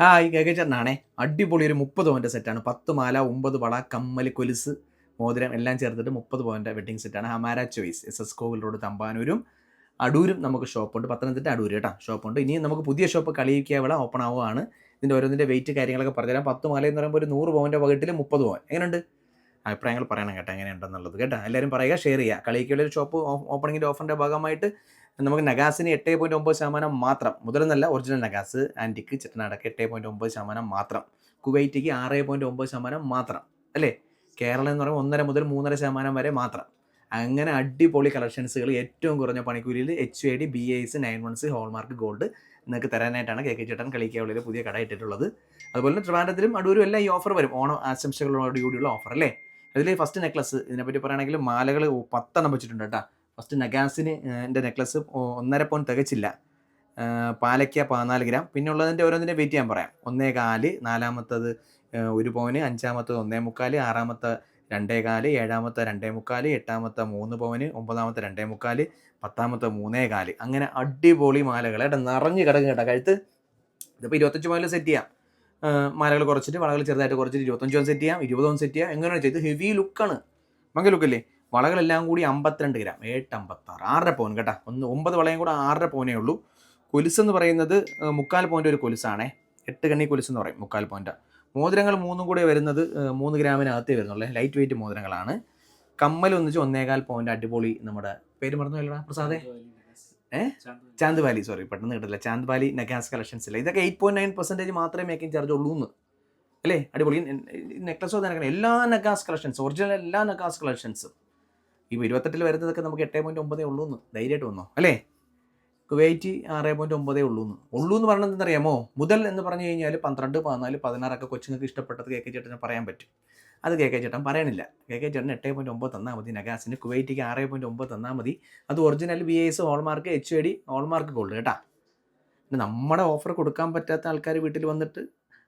Hi ചേട്ടനാണേ അടിപൊളി ഒരു മുപ്പത് പോയിന്റ് സെറ്റാണ് പത്ത് മാല ഒമ്പത് വള കമ്മൽ കൊലുസ് മോതിരം എല്ലാം ചേർത്തിട്ട് മുപ്പത് പോയിന്റ് വെഡിങ് സെറ്റാണ് Hamara choice S S Kovil road തമ്പാനൂരും അടൂരും നമുക്ക് ഷോപ്പുണ്ട് പത്തനംതിട്ട അടൂര് കേട്ടോ ഷോപ്പുണ്ട് ഇനി നമുക്ക് പുതിയ ഷോപ്പ് കളിയിക്കാവിള ഓപ്പൺ ആവുകയാണ് ഇതിന്റെ ഓരോന്നിന്റെ വെയിറ്റ് കാര്യങ്ങളൊക്കെ പറഞ്ഞുതരാം. പത്ത് മാല എന്ന് പറയുമ്പോൾ ഒരു നൂറ് പവന്റെ വകട്ടിൽ മുപ്പത് പവൻ എങ്ങനെയുണ്ട് അഭിപ്രായങ്ങൾ പറയണം കേട്ടോ എങ്ങനെയുണ്ടെന്നുള്ളത് കേട്ടോ. എല്ലാവരും പറയുക ഷെയർ ചെയ്യുക. കളിയിക്കുള്ള ഒരു ഷോപ്പ് ഓപ്പണിങ്ങിന്റെ ഓഫറിന്റെ ഭാഗമായിട്ട് നമുക്ക് നഗാസിന് എട്ട് പോയിന്റ് ഒമ്പത് ശതമാനം മാത്രം. മുതലെന്നല്ല ഒറിജിനൽ നഗാസ് ആന്റിക്ക് ചെട്ടനാടക്ക് എട്ട് പോയിന്റ് ഒമ്പത് ശതമാനം മാത്രം. കുവൈറ്റിക്ക് ആറ് പോയിന്റ് ഒമ്പത് ശതമാനം മാത്രം. അല്ലേ? കേരളം എന്ന് പറയുമ്പോൾ ഒന്നര മുതൽ മൂന്നര ശതമാനം വരെ മാത്രം. അങ്ങനെ അടിപൊളി കളക്ഷൻസുകൾ ഏറ്റവും കുറഞ്ഞ പണിക്കൂലിയിൽ H I D B S nine ones hallmark gold നിങ്ങൾക്ക് തരാനായിട്ടാണ് കെ കെ ചേട്ടൻ കളിക്കാവുള്ളിൽ പുതിയ കട ഇട്ടിട്ടുള്ളത്. അതുപോലെ തന്നെ ട്രിവാൻഡ്രത്തിലും അടൂരും എല്ലാം ഈ ഓഫർ വരും. ഓണം ആശംസകളോട് കൂടിയുള്ള ഓഫർ അല്ലേ? അതിൽ ഫസ്റ്റ് നെക്ലസ് ഇതിനെപ്പറ്റി പറയുകയാണെങ്കിൽ മാലകൾ പത്തെണ്ണം വെച്ചിട്ടുണ്ട് കേട്ടോ. ഫസ്റ്റ് നഗാസിന് എന്റെ നെക്ലസ് ഒന്നര പൗണ്ട് തികച്ചില്ല. പാലയ്ക്ക പതിനാല് ഗ്രാം. പിന്നെ ഉള്ളതിന്റെ ഓരോന്നിന്റെ വെയിറ്റ് ഞാൻ പറയാം. ഒന്നേ കാൽ നാലാമത്തത് ഒരു പവന് അഞ്ചാമത്തത് ഒന്നേ മുക്കാൽ ആറാമത്തെ രണ്ടേ കാൽ ഏഴാമത്തെ രണ്ടേ മുക്കാൽ എട്ടാമത്തെ മൂന്ന് പവന് ഒമ്പതാമത്തെ രണ്ടേ മുക്കാൽ പത്താമത്തെ മൂന്നേ കാൽ. അങ്ങനെ അടിപൊളി മാലകൾ ഏട്ടാ നിറഞ്ഞ് കിടക്കും കേട്ടോ. കഴുത്ത് ഇതിപ്പോൾ ഇരുപത്തഞ്ച് പവനിൽ സെറ്റ് ചെയ്യാം. മാലകൾ കുറച്ചിട്ട് വളകൾ ചെറുതായിട്ട് കുറച്ചിട്ട് ഇരുപത്തഞ്ച് പവൻ സെറ്റ് ചെയ്യാം ഇരുപത് പവൻ സെറ്റ് ചെയ്യാം. എങ്ങനെയാണ് ചെയ്ത് ഹെവി ലുക്കാണ്. മങ്ങ ലുക്കല്ലേ? വളകളെല്ലാം കൂടി അമ്പത്തിരണ്ട് ഗ്രാം. എട്ട് അമ്പത്താറ് ആറര പവൻ കേട്ടോ. ഒന്ന് ഒമ്പത് വളയും കൂടെ ആറര പവനേ ഉള്ളൂ. കൊലുസ് എന്ന് പറയുന്നത് മുക്കാൽ പോയിന്റ് ഒരു കൊലുസാണേ. എട്ട് കണ്ണി കൊലുസ് എന്ന് പറയും മുക്കാൽ പോയിന്റ് മോതിരങ്ങൾ മൂന്നും കൂടെ വരുന്നത് മൂന്ന് ഗ്രാമിനകത്തേ വരുന്നുള്ളൂ. ലൈറ്റ് വെയിറ്റ് മോതിരങ്ങളാണ്. കമ്മൽ ഒന്നിച്ച് ഒന്നേകാൽ പോയിന്റ് അടിപൊളി നമ്മുടെ പേര് മറന്നു പ്രസാദേ? ഏഹ് ചാന്ദ് വാലി. സോറി പെട്ടെന്ന് കിട്ടില്ല ചാന്ദ് വാലി നെക്കാസ് കളക്ഷൻസില്ല ഇതൊക്കെ എയ്റ്റ് പോയിന്റ് നയൻ പെർസെന്റേജ് മാത്രമേ മേക്കിംഗ് ചാർജ് ഉള്ളൂ എന്ന് അല്ലേ? അടിപൊളി. നെക്ലസ് നടക്കണം എല്ലാ നഗാസ് കളക്ഷൻസ് ഒറിജിനൽ എല്ലാ നഗാസ് കളക്ഷൻസും. ഇപ്പോൾ ഇരുപത്തെട്ടിൽ വരുന്നതൊക്കെ നമുക്ക് എട്ടേ പോയിന്റ് ഒമ്പതേ ഉള്ളൂ എന്ന് ധൈര്യമായിട്ട് വന്നോ. അല്ലേ? കുവൈറ്റ് ആറ് പോയിന്റ് ഒമ്പതേ ഉള്ളൂ എന്ന് ഉള്ളൂ എന്ന് പറഞ്ഞത് എന്തറിയാമോ മുതൽ എന്ന് പറഞ്ഞു കഴിഞ്ഞാൽ പന്ത്രണ്ട് പതിനാല് പതിനാറൊക്കെ കൊച്ചുങ്ങൾക്ക് ഇഷ്ടപ്പെട്ടത് കെ കെ ചേട്ടന് പറയാൻ പറ്റും. അത് കെ കെ ചേട്ടൻ പറയണില്ല. കെ കെ ചേട്ടൻ എട്ടേ പോയിന്റ് ഒമ്പത് തന്നാൽ മതി. നഗാസിന് കുവൈറ്റിക്ക് ആറ് പോയിന്റ് ഒമ്പത് തന്നാൽ മതി. അത് original B S hallmark H I D hallmark gold കേട്ടാ. പിന്നെ നമ്മുടെ ഓഫർ കൊടുക്കാൻ പറ്റാത്ത ആൾക്കാർ വീട്ടിൽ വന്നിട്ട്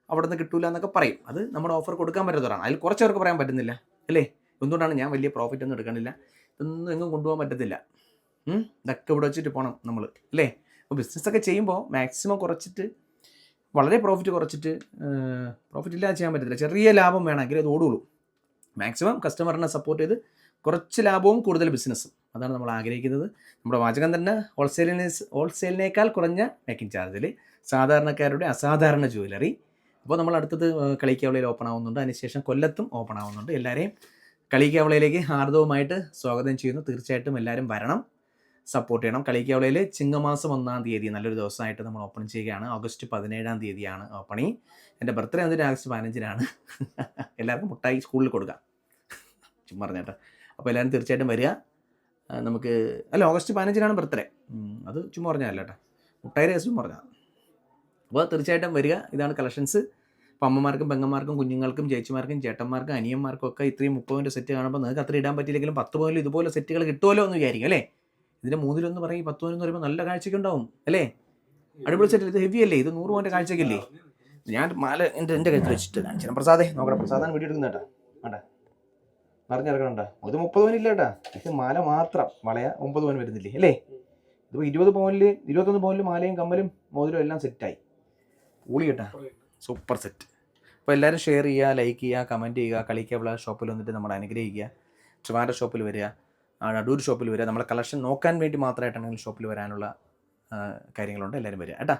അവിടെ നിന്ന് കിട്ടൂല എന്നൊക്കെ പറയും. അത് നമ്മുടെ ഓഫർ കൊടുക്കാൻ പറ്റാത്തവരാണ്. അതിൽ കുറച്ച് പേർക്ക് പറയാൻ പറ്റുന്നില്ല. അല്ലേ? എന്തുകൊണ്ടാണ് ഞാൻ വലിയ പ്രോഫിറ്റ് ഒന്നും എടുക്കണില്ല? ഇതൊന്നും എങ്ങും കൊണ്ടുപോകാൻ പറ്റത്തില്ല? ഇതൊക്കെ ഇവിടെ വെച്ചിട്ട് പോകണം നമ്മൾ അല്ലേ? അപ്പോൾ ബിസിനസ്സൊക്കെ ചെയ്യുമ്പോൾ മാക്സിമം കുറച്ചിട്ട് വളരെ പ്രോഫിറ്റ് കുറച്ചിട്ട് പ്രോഫിറ്റ് ഇല്ലാതെ ചെയ്യാൻ പറ്റത്തില്ല. ചെറിയ ലാഭം വേണമെങ്കിൽ അത് ഓടുള്ളൂ. മാക്സിമം കസ്റ്റമറിനെ സപ്പോർട്ട് ചെയ്ത് കുറച്ച് ലാഭവും കൂടുതൽ ബിസിനസ്സും അതാണ് നമ്മൾ ആഗ്രഹിക്കുന്നത്. നമ്മുടെ വാചകം തന്നെ ഹോൾസെയിലിനെ ഹോൾസെയിലിനേക്കാൾ കുറഞ്ഞ മേക്കിംഗ് ചാർജിൽ സാധാരണക്കാരുടെ അസാധാരണ ജ്വല്ലറി അപ്പോൾ നമ്മൾ അടുത്തത് കളിക്കാവിളിയിൽ ഓപ്പൺ ആവുന്നുണ്ട്. അതിനുശേഷം കൊല്ലത്തും ഓപ്പൺ ആവുന്നുണ്ട്. എല്ലാവരെയും കളിക്കാവളയിലേക്ക് ഹാർദവുമായിട്ട് സ്വാഗതം ചെയ്യുന്നു. തീർച്ചയായിട്ടും എല്ലാവരും വരണം. സപ്പോർട്ട് ചെയ്യണം. കളിക്കാവളയിൽ ചിങ്ങമാസം ഒന്നാം തീയതി നല്ലൊരു ദിവസമായിട്ട് നമ്മൾ ഓപ്പൺ ചെയ്യുകയാണ്. ഓഗസ്റ്റ് പതിനേഴാം തീയതിയാണ് ഓപ്പണിങ് എന്റെ ബർത്ത്ഡേ വന്നിട്ട് ആഗസ്റ്റ് പതിനഞ്ചിനാണ്. എല്ലാവർക്കും മുട്ടായി സ്കൂളിൽ കൊടുക്കാം. ചുമ്മാ പറഞ്ഞേട്ടാ. അപ്പോൾ എല്ലാവരും തീർച്ചയായിട്ടും വരിക. നമുക്ക് അല്ല ഓഗസ്റ്റ് പതിനഞ്ചിനാണ് ബർത്ത്ഡേ അത് ചുമ്മാ പറഞ്ഞല്ല കേട്ടോ. മുട്ടായി രസം പറഞ്ഞാൽ അപ്പോൾ തീർച്ചയായിട്ടും വരിക. ഇതാണ് കളക്ഷൻസ് അപ്പോൾ അമ്മമാർക്കും പെങ്ങന്മാർക്കും കുഞ്ഞുങ്ങൾക്കും ചേച്ചിമാർക്കും ചേട്ടന്മാർക്കും അനിയന്മാർക്കും ഒക്കെ ഇത്രയും മുപ്പതിന്റെ സെറ്റ് കാണുമ്പോൾ നിങ്ങൾക്ക് അത്ര ഇടാൻ പറ്റിയില്ലെങ്കിലും പത്ത് പോലും ഇതുപോലെ സെറ്റുകൾ കിട്ടുമല്ലോ എന്ന് വിചാരിക്കും അല്ലേ? ഇതിന്റെ മൂന്നിലൊന്ന് പറയും പത്ത് പോലെന്ന് പറയുമ്പോൾ നല്ല കാഴ്ചയ്ക്ക് ഉണ്ടാവും അല്ലേ? അടിപൊളി സെറ്റ് ഇത് ഹെവി അല്ലേ? ഇത് നൂറ് പോയിന്റെ കാഴ്ചയ്ക്കല്ലേ? ഞാൻ മാല എന്റെ എന്റെ കയ്യിൽ വെച്ചിട്ട് കാണിച്ചു പ്രസാദേ നോക്കട്ടെ പ്രസാദാണ് വീഡിയോ എടുക്കുന്ന കേട്ടാ. വേണ്ട നിറഞ്ഞിറക്കണണ്ട? ഇത് മുപ്പത് പവൻ ഇല്ല കേട്ടാ. ഇത് മാല മാത്രം വളയ ഒമ്പത് പവൻ വരുന്നില്ലേ അല്ലേ? ഇതിപ്പോൾ ഇരുപത് പവനിൽ ഇരുപത്തൊന്ന് പവനിൽ മാലയും കമ്മലും മോതിരവും എല്ലാം സെറ്റായി ഊളി കേട്ടാ. സൂപ്പർ സെറ്റ് അപ്പോൾ എല്ലാവരും ഷെയർ ചെയ്യുക ലൈക്ക് ചെയ്യുക കമന്റ് ചെയ്യുക കളിക്കവിള ഷോപ്പിൽ വന്നിട്ട് നമ്മൾ അനുഗ്രഹിക്കുക. ട്രിവാൻഡ്ര ഷോപ്പിൽ വരിക അടൂർ ഷോപ്പിൽ വരിക. നമ്മളെ കളക്ഷൻ നോക്കാൻ വേണ്ടി മാത്രമായിട്ടാണെങ്കിൽ ഷോപ്പിൽ വരാനുള്ള കാര്യങ്ങളുണ്ട്. എല്ലാവരും വരിക. കേട്ടാ?